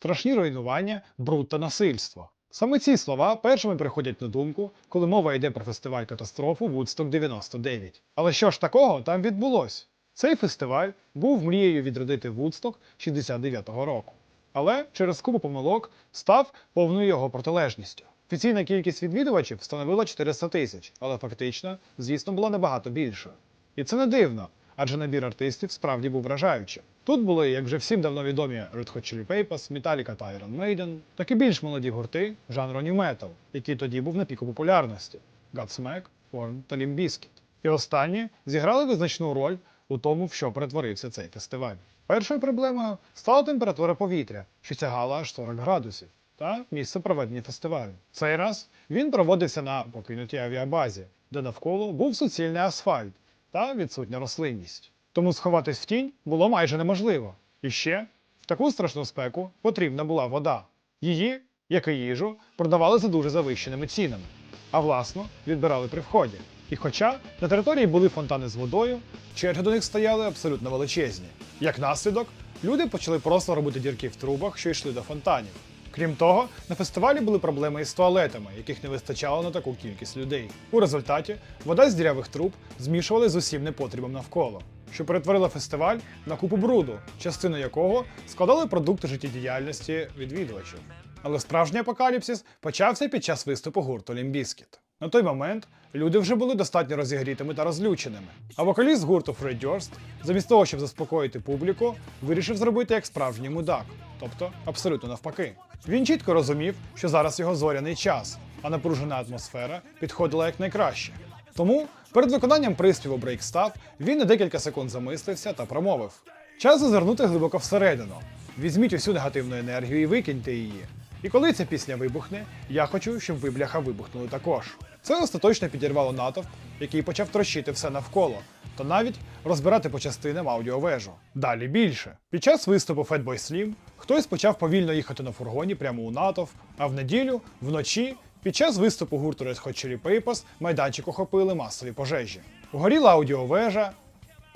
страшні руйнування, бруд та насильство. Саме ці слова першими приходять на думку, коли мова йде про фестиваль катастрофу Woodstock 99. Але що ж такого там відбулось? Цей фестиваль був мрією відродити Woodstock 69-го року. Але через купу помилок став повною його протилежністю. Офіційна кількість відвідувачів становила 400 тисяч, але фактично, звісно, була набагато більшою. І це не дивно, адже набір артистів справді був вражаючим. Тут були, як вже всім давно відомі Red Hot Chili Peppers, Metallica та Iron Maiden, так і більш молоді гурти жанру New Metal, який тоді був на піку популярності Godsmack, Korn та Limp Bizkit. І останні зіграли визначну роль у тому, в що перетворився цей фестиваль. Першою проблемою стала температура повітря, що сягала аж 40 градусів, та місце проведення фестивалю. Цей раз він проводився на покинутій авіабазі, де навколо був суцільний асфальт та відсутня рослинність. Тому сховатись в тінь було майже неможливо. І ще в таку страшну спеку потрібна була вода. Її, як і їжу, продавали за дуже завищеними цінами, а власну відбирали при вході. І хоча на території були фонтани з водою, черги до них стояли абсолютно величезні. Як наслідок, люди почали просто робити дірки в трубах, що йшли до фонтанів. Крім того, на фестивалі були проблеми із туалетами, яких не вистачало на таку кількість людей. У результаті вода з дірявих труб змішували з усім непотрібом навколо, що перетворило фестиваль на купу бруду, частину якого складали продукти життєдіяльності відвідувачів. Але справжній апокаліпсис почався під час виступу гурту Лімбіскіт. На той момент люди вже були достатньо розігрітими та розлюченими. А вокаліст гурту Фред Дьорст, замість того, щоб заспокоїти публіку, вирішив зробити як справжній мудак, тобто абсолютно навпаки. Він чітко розумів, що зараз його зоряний час, а напружена атмосфера підходила як найкраще. Тому перед виконанням приспіву Stuff він на декілька секунд замислився та промовив: Час зазирнути глибоко всередину. Візьміть усю негативну енергію і викиньте її. І коли ця пісня вибухне, я хочу, щоб ви бляха вибухнули також. Це остаточно підірвало натовп, який почав трощити все навколо, та навіть розбирати по частинам аудіовежу. Далі більше. Під час виступу Fatboy Slim хтось почав повільно їхати на фургоні прямо у натовп, а в неділю, вночі, під час виступу гурту Red Hot Chili Peppers майданчик охопили масові пожежі. Горіла аудіовежа,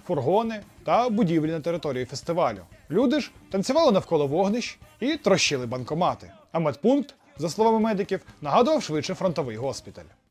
фургони та будівлі на території фестивалю. Люди ж танцювали навколо вогнищ і трощили банкомати. А медпункт, за словами медиків, нагадував швидше фронтовий госпіталь.